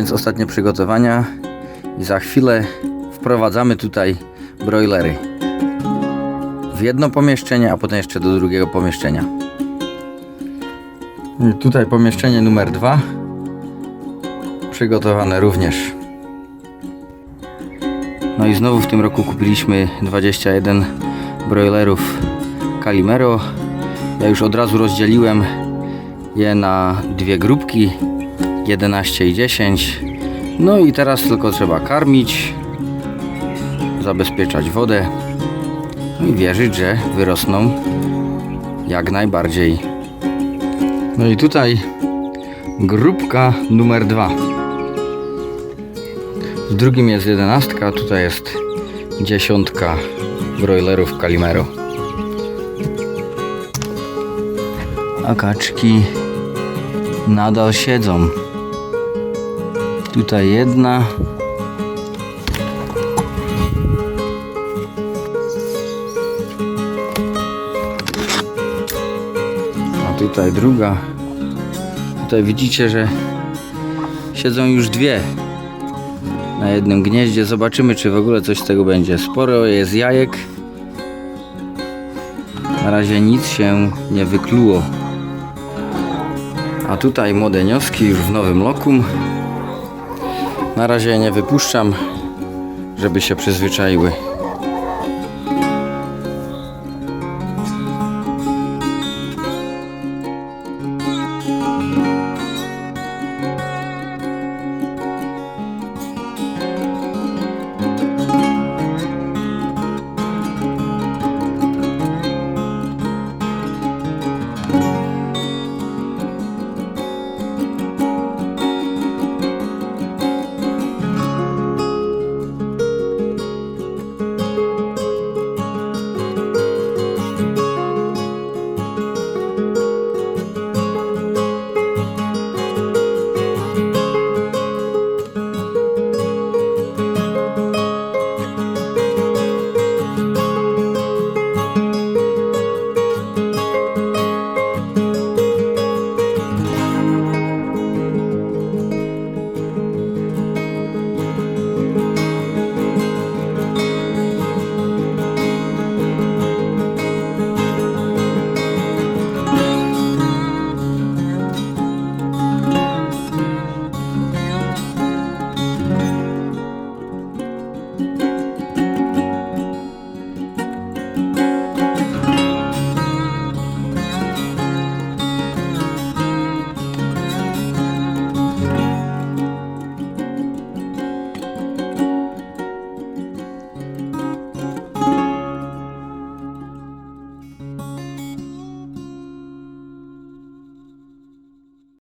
więc ostatnie przygotowania i za chwilę wprowadzamy tutaj broilery. W jedno pomieszczenie, a potem jeszcze do drugiego pomieszczenia. I tutaj pomieszczenie numer dwa. Przygotowane również. No i znowu w tym roku kupiliśmy 21 broilerów Calimero. Ja już od razu rozdzieliłem je na dwie grupki 11 i 10. No i teraz tylko trzeba karmić, zabezpieczać wodę no i wierzyć, że wyrosną jak najbardziej. No i tutaj grupka numer dwa. W drugim jest jedenastka, a tutaj jest dziesiątka broilerów Calimero. A kaczki nadal siedzą. Tutaj jedna. A tutaj druga. Tutaj widzicie, że siedzą już dwie na jednym gnieździe. Zobaczymy, czy w ogóle coś z tego będzie. Sporo jest jajek. Na razie nic się nie wykluło. A tutaj młode nioski już w nowym lokum. Na razie nie wypuszczam, żeby się przyzwyczaiły.